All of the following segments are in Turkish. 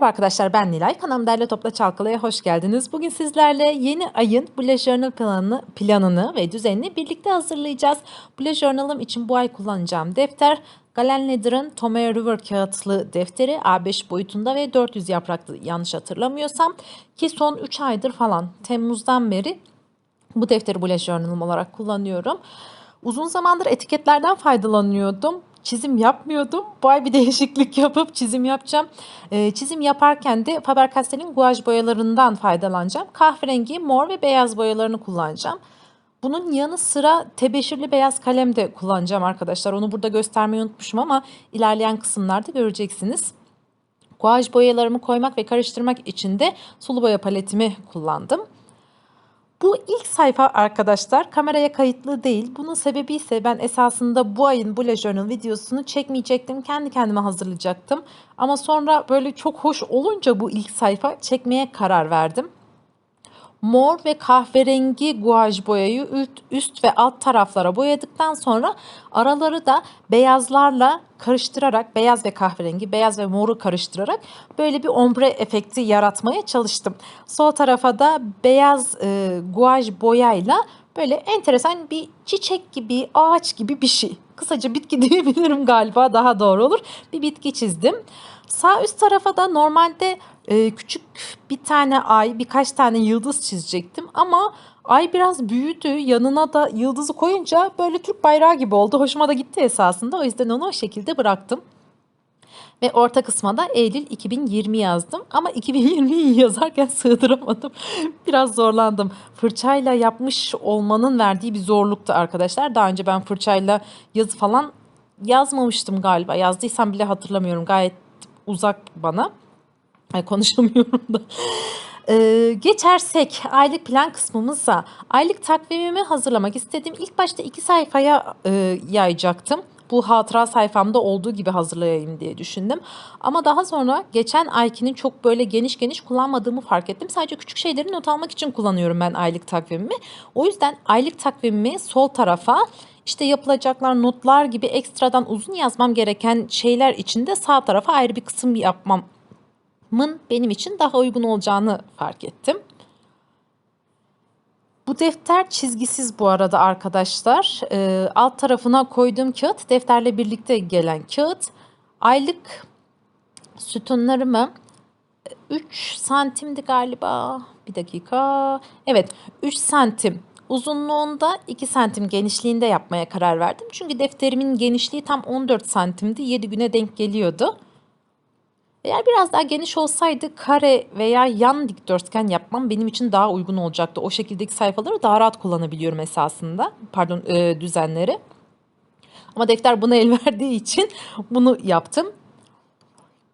Merhaba arkadaşlar ben Nilay. Kanalım Derle Topla Çalkalı'ya hoş geldiniz. Bugün sizlerle yeni ayın Bullet Journal planını, planını ve düzenini birlikte hazırlayacağız. Bullet Journal'ım için bu ay kullanacağım defter Galen Leather'ın Tomea River kağıtlı defteri A5 boyutunda ve 400 yapraklı yanlış hatırlamıyorsam. Ki son 3 aydır falan Temmuz'dan beri bu defteri Bullet Journal'ım olarak kullanıyorum. Uzun zamandır etiketlerden faydalanıyordum çizim yapmıyordum. Bu ay bir değişiklik yapıp çizim yapacağım. Ee, çizim yaparken de Faber-Castell'in guaj boyalarından faydalanacağım. Kahverengi, mor ve beyaz boyalarını kullanacağım. Bunun yanı sıra tebeşirli beyaz kalem de kullanacağım arkadaşlar. Onu burada göstermeyi unutmuşum ama ilerleyen kısımlarda göreceksiniz. Guaj boyalarımı koymak ve karıştırmak için de sulu boya paletimi kullandım. Bu ilk sayfa arkadaşlar kameraya kayıtlı değil. Bunun sebebi ise ben esasında bu ayın Bullet Journal videosunu çekmeyecektim. Kendi kendime hazırlayacaktım. Ama sonra böyle çok hoş olunca bu ilk sayfa çekmeye karar verdim mor ve kahverengi guaj boyayı üst ve alt taraflara boyadıktan sonra araları da beyazlarla karıştırarak beyaz ve kahverengi, beyaz ve moru karıştırarak böyle bir ombre efekti yaratmaya çalıştım. Sol tarafa da beyaz e, guaj boyayla böyle enteresan bir çiçek gibi, ağaç gibi bir şey. Kısaca bitki diyebilirim galiba daha doğru olur. Bir bitki çizdim. Sağ üst tarafa da normalde e, küçük bir tane ay, birkaç tane yıldız çizecektim ama ay biraz büyüdü. Yanına da yıldızı koyunca böyle Türk bayrağı gibi oldu. Hoşuma da gitti esasında. O yüzden onu o şekilde bıraktım. Ve orta kısma da Eylül 2020 yazdım. Ama 2020'yi yazarken sığdıramadım. Biraz zorlandım. Fırçayla yapmış olmanın verdiği bir zorluktu arkadaşlar. Daha önce ben fırçayla yazı falan yazmamıştım galiba. Yazdıysam bile hatırlamıyorum. Gayet uzak bana. Ay konuşamıyorum da. Ee, geçersek aylık plan kısmımızsa aylık takvimimi hazırlamak istedim. İlk başta iki sayfaya e, yayacaktım. Bu hatıra sayfamda olduğu gibi hazırlayayım diye düşündüm. Ama daha sonra geçen aykinin çok böyle geniş geniş kullanmadığımı fark ettim. Sadece küçük şeyleri not almak için kullanıyorum ben aylık takvimimi. O yüzden aylık takvimimi sol tarafa işte yapılacaklar notlar gibi ekstradan uzun yazmam gereken şeyler için de sağ tarafa ayrı bir kısım yapmam mın benim için daha uygun olacağını fark ettim. Bu defter çizgisiz bu arada arkadaşlar. Ee, alt tarafına koyduğum kağıt defterle birlikte gelen kağıt. Aylık sütunlarımı 3 santimdi galiba. Bir dakika. Evet 3 santim uzunluğunda 2 santim genişliğinde yapmaya karar verdim. Çünkü defterimin genişliği tam 14 santimdi. 7 güne denk geliyordu. Eğer biraz daha geniş olsaydı kare veya yan dikdörtgen yapmam benim için daha uygun olacaktı. O şekildeki sayfaları daha rahat kullanabiliyorum esasında. Pardon e, düzenleri. Ama defter buna el verdiği için bunu yaptım.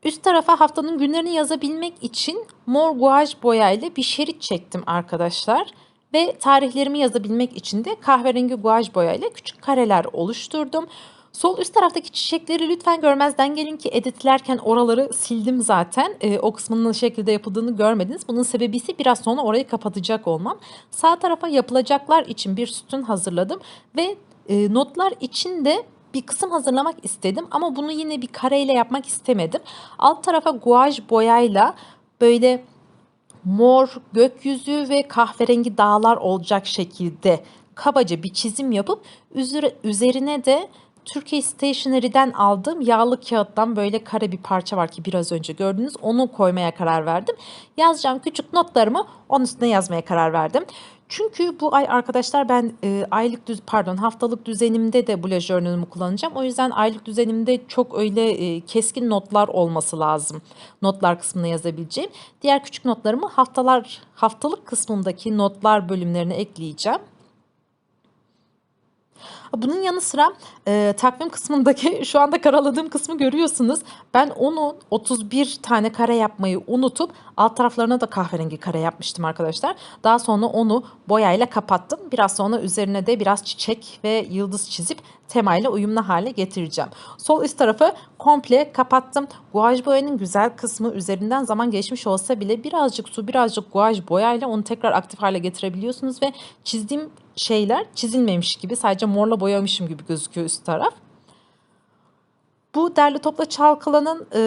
Üst tarafa haftanın günlerini yazabilmek için mor guaj boyayla bir şerit çektim arkadaşlar. Ve tarihlerimi yazabilmek için de kahverengi guaj boyayla küçük kareler oluşturdum. Sol üst taraftaki çiçekleri lütfen görmezden gelin ki editlerken oraları sildim zaten. E, o kısmının şekilde yapıldığını görmediniz. Bunun sebebi ise biraz sonra orayı kapatacak olmam. Sağ tarafa yapılacaklar için bir sütun hazırladım ve e, notlar için de bir kısım hazırlamak istedim ama bunu yine bir kareyle yapmak istemedim. Alt tarafa guaj boyayla böyle mor, gökyüzü ve kahverengi dağlar olacak şekilde kabaca bir çizim yapıp üzerine de Türkiye Stationery'den aldığım yağlı kağıttan böyle kare bir parça var ki biraz önce gördünüz. Onu koymaya karar verdim. Yazacağım küçük notlarımı onun üstüne yazmaya karar verdim. Çünkü bu ay arkadaşlar ben e, aylık düz pardon haftalık düzenimde de bullet journal'ımı kullanacağım. O yüzden aylık düzenimde çok öyle e, keskin notlar olması lazım. Notlar kısmına yazabileceğim. Diğer küçük notlarımı haftalar haftalık kısmındaki notlar bölümlerine ekleyeceğim. Bunun yanı sıra e, takvim kısmındaki şu anda karaladığım kısmı görüyorsunuz. Ben onu 31 tane kare yapmayı unutup alt taraflarına da kahverengi kare yapmıştım arkadaşlar. Daha sonra onu boyayla kapattım. Biraz sonra üzerine de biraz çiçek ve yıldız çizip temayla uyumlu hale getireceğim. Sol üst tarafı komple kapattım. Guaj boyanın güzel kısmı üzerinden zaman geçmiş olsa bile birazcık su birazcık guaj boyayla onu tekrar aktif hale getirebiliyorsunuz ve çizdiğim şeyler çizilmemiş gibi sadece morla boyamışım gibi gözüküyor üst taraf. Bu derli topla çalkalanın e,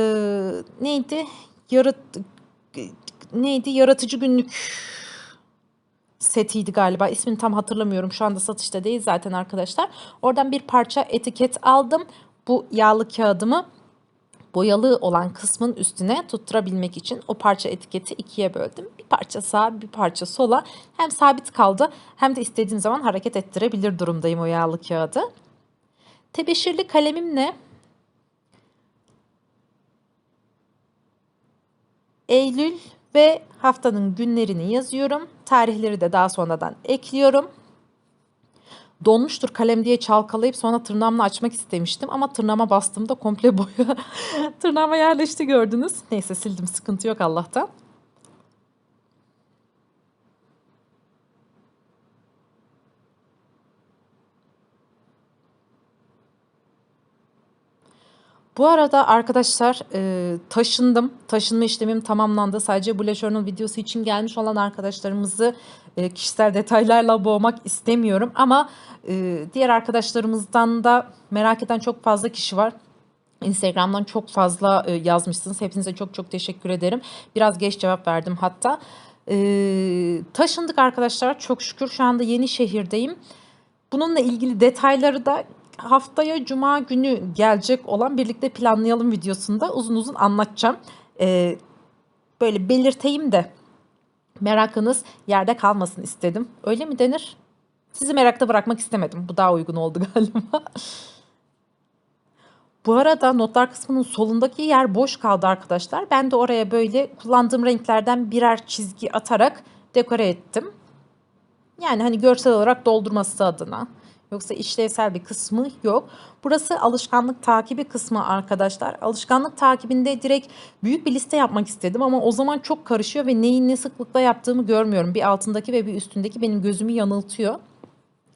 neydi? yarat neydi yaratıcı günlük setiydi galiba. İsmini tam hatırlamıyorum. Şu anda satışta değil zaten arkadaşlar. Oradan bir parça etiket aldım. Bu yağlı kağıdımı boyalı olan kısmın üstüne tutturabilmek için o parça etiketi ikiye böldüm. Bir parça sağa bir parça sola hem sabit kaldı hem de istediğim zaman hareket ettirebilir durumdayım o yağlı kağıdı. Tebeşirli kalemimle Eylül ve haftanın günlerini yazıyorum. Tarihleri de daha sonradan ekliyorum. Donmuştur kalem diye çalkalayıp sonra tırnağımla açmak istemiştim ama tırnağıma bastığımda komple boya tırnağıma yerleşti gördünüz. Neyse sildim sıkıntı yok Allah'tan. Bu arada arkadaşlar e, taşındım. Taşınma işlemim tamamlandı. Sadece Bullet Journal videosu için gelmiş olan arkadaşlarımızı e, kişisel detaylarla boğmak istemiyorum. Ama e, diğer arkadaşlarımızdan da merak eden çok fazla kişi var. Instagram'dan çok fazla e, yazmışsınız. Hepinize çok çok teşekkür ederim. Biraz geç cevap verdim hatta. E, taşındık arkadaşlar çok şükür. Şu anda yeni şehirdeyim. Bununla ilgili detayları da haftaya cuma günü gelecek olan birlikte planlayalım videosunda uzun uzun anlatacağım. Ee, böyle belirteyim de merakınız yerde kalmasın istedim. Öyle mi denir? Sizi merakta bırakmak istemedim. Bu daha uygun oldu galiba. Bu arada notlar kısmının solundaki yer boş kaldı arkadaşlar. Ben de oraya böyle kullandığım renklerden birer çizgi atarak dekore ettim. Yani hani görsel olarak doldurması adına. Yoksa işlevsel bir kısmı yok. Burası alışkanlık takibi kısmı arkadaşlar. Alışkanlık takibinde direkt büyük bir liste yapmak istedim ama o zaman çok karışıyor ve neyin ne sıklıkla yaptığımı görmüyorum. Bir altındaki ve bir üstündeki benim gözümü yanıltıyor.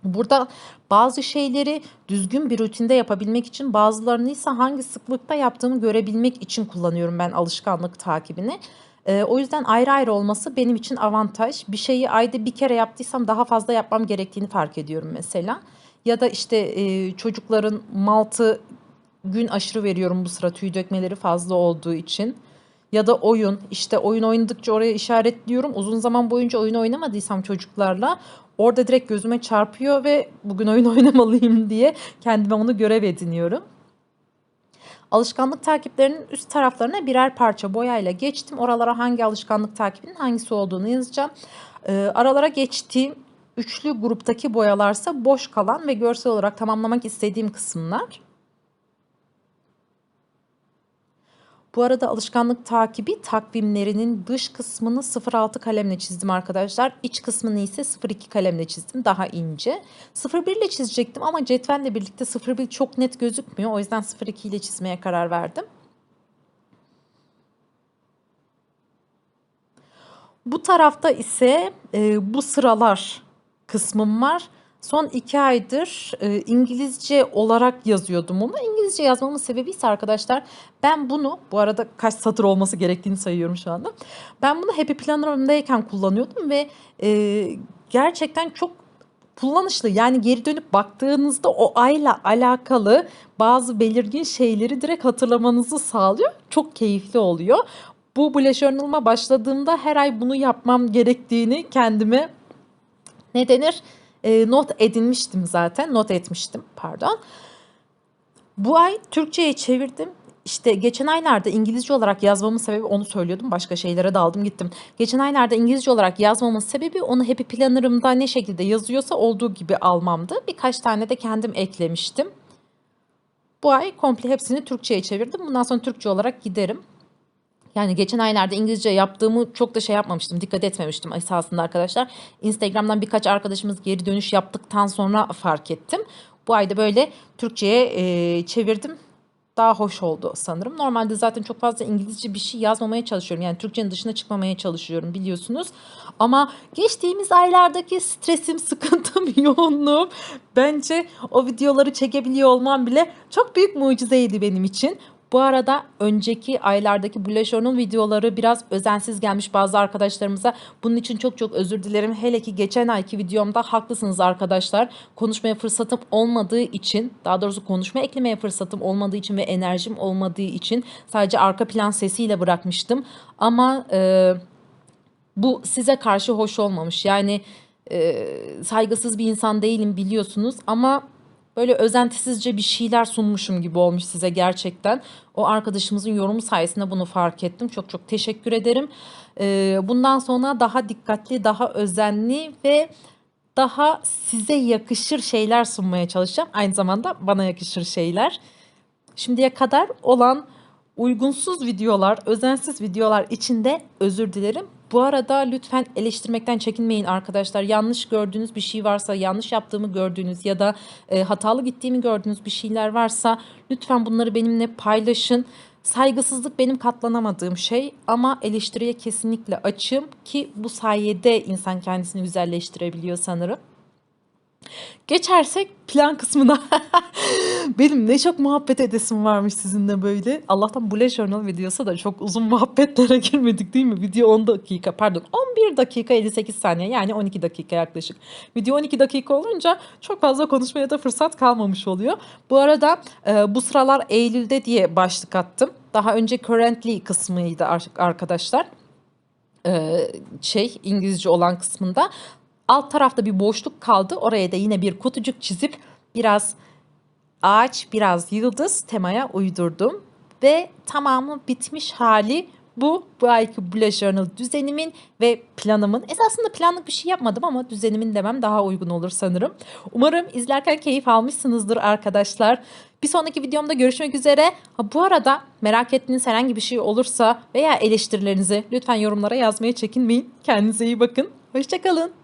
Burada bazı şeyleri düzgün bir rutinde yapabilmek için bazılarını ise hangi sıklıkta yaptığımı görebilmek için kullanıyorum ben alışkanlık takibini. Ee, o yüzden ayrı ayrı olması benim için avantaj. Bir şeyi ayda bir kere yaptıysam daha fazla yapmam gerektiğini fark ediyorum mesela. Ya da işte e, çocukların maltı gün aşırı veriyorum bu sıra tüy dökmeleri fazla olduğu için. Ya da oyun işte oyun oynadıkça oraya işaretliyorum. Uzun zaman boyunca oyun oynamadıysam çocuklarla orada direkt gözüme çarpıyor ve bugün oyun oynamalıyım diye kendime onu görev ediniyorum. Alışkanlık takiplerinin üst taraflarına birer parça boyayla geçtim. Oralara hangi alışkanlık takibinin hangisi olduğunu yazacağım. Ee, aralara geçtiğim üçlü gruptaki boyalarsa boş kalan ve görsel olarak tamamlamak istediğim kısımlar. Bu arada alışkanlık takibi takvimlerinin dış kısmını 06 kalemle çizdim arkadaşlar. İç kısmını ise 02 kalemle çizdim. Daha ince. 01 ile çizecektim ama cetvelle birlikte 01 çok net gözükmüyor. O yüzden 02 ile çizmeye karar verdim. Bu tarafta ise e, bu sıralar kısmım var. Son iki aydır e, İngilizce olarak yazıyordum onu. İngilizce yazmamın sebebi ise arkadaşlar ben bunu bu arada kaç satır olması gerektiğini sayıyorum şu anda. Ben bunu Happy Planner'ımdayken kullanıyordum ve e, gerçekten çok kullanışlı. Yani geri dönüp baktığınızda o ayla alakalı bazı belirgin şeyleri direkt hatırlamanızı sağlıyor. Çok keyifli oluyor. Bu bullet journal'ıma başladığımda her ay bunu yapmam gerektiğini kendime ne denir? E, not edinmiştim zaten. Not etmiştim pardon. Bu ay Türkçe'ye çevirdim. İşte geçen aylarda İngilizce olarak yazmamın sebebi onu söylüyordum. Başka şeylere daldım gittim. Geçen aylarda İngilizce olarak yazmamın sebebi onu Happy Planner'ımda ne şekilde yazıyorsa olduğu gibi almamdı. Birkaç tane de kendim eklemiştim. Bu ay komple hepsini Türkçe'ye çevirdim. Bundan sonra Türkçe olarak giderim. Yani geçen aylarda İngilizce yaptığımı çok da şey yapmamıştım. Dikkat etmemiştim esasında arkadaşlar. Instagram'dan birkaç arkadaşımız geri dönüş yaptıktan sonra fark ettim. Bu ayda böyle Türkçe'ye e, çevirdim. Daha hoş oldu sanırım. Normalde zaten çok fazla İngilizce bir şey yazmamaya çalışıyorum. Yani Türkçenin dışına çıkmamaya çalışıyorum biliyorsunuz. Ama geçtiğimiz aylardaki stresim, sıkıntım, yoğunluğum bence o videoları çekebiliyor olmam bile çok büyük mucizeydi benim için. Bu arada önceki aylardaki Journal videoları biraz özensiz gelmiş bazı arkadaşlarımıza. Bunun için çok çok özür dilerim. Hele ki geçen ayki videomda haklısınız arkadaşlar. Konuşmaya fırsatım olmadığı için, daha doğrusu konuşma eklemeye fırsatım olmadığı için ve enerjim olmadığı için sadece arka plan sesiyle bırakmıştım. Ama e, bu size karşı hoş olmamış. Yani e, saygısız bir insan değilim biliyorsunuz ama böyle özentisizce bir şeyler sunmuşum gibi olmuş size gerçekten. O arkadaşımızın yorumu sayesinde bunu fark ettim. Çok çok teşekkür ederim. E, bundan sonra daha dikkatli, daha özenli ve daha size yakışır şeyler sunmaya çalışacağım. Aynı zamanda bana yakışır şeyler. Şimdiye kadar olan uygunsuz videolar, özensiz videolar için de özür dilerim. Bu arada lütfen eleştirmekten çekinmeyin arkadaşlar. Yanlış gördüğünüz bir şey varsa, yanlış yaptığımı gördüğünüz ya da e, hatalı gittiğimi gördüğünüz bir şeyler varsa lütfen bunları benimle paylaşın. Saygısızlık benim katlanamadığım şey ama eleştiriye kesinlikle açım ki bu sayede insan kendisini güzelleştirebiliyor sanırım. Geçersek plan kısmına. Benim ne çok muhabbet edesim varmış sizinle böyle. Allah'tan Bullet Journal videosu da çok uzun muhabbetlere girmedik değil mi? Video 10 dakika pardon 11 dakika 58 saniye yani 12 dakika yaklaşık. Video 12 dakika olunca çok fazla konuşmaya da fırsat kalmamış oluyor. Bu arada e, bu sıralar Eylül'de diye başlık attım. Daha önce currently kısmıydı arkadaşlar e, şey İngilizce olan kısmında alt tarafta bir boşluk kaldı. Oraya da yine bir kutucuk çizip biraz ağaç, biraz yıldız temaya uydurdum. Ve tamamı bitmiş hali bu. Bu ayki Bullet Journal düzenimin ve planımın. Esasında planlık bir şey yapmadım ama düzenimin demem daha uygun olur sanırım. Umarım izlerken keyif almışsınızdır arkadaşlar. Bir sonraki videomda görüşmek üzere. Ha, bu arada merak ettiğiniz herhangi bir şey olursa veya eleştirilerinizi lütfen yorumlara yazmaya çekinmeyin. Kendinize iyi bakın. Hoşçakalın.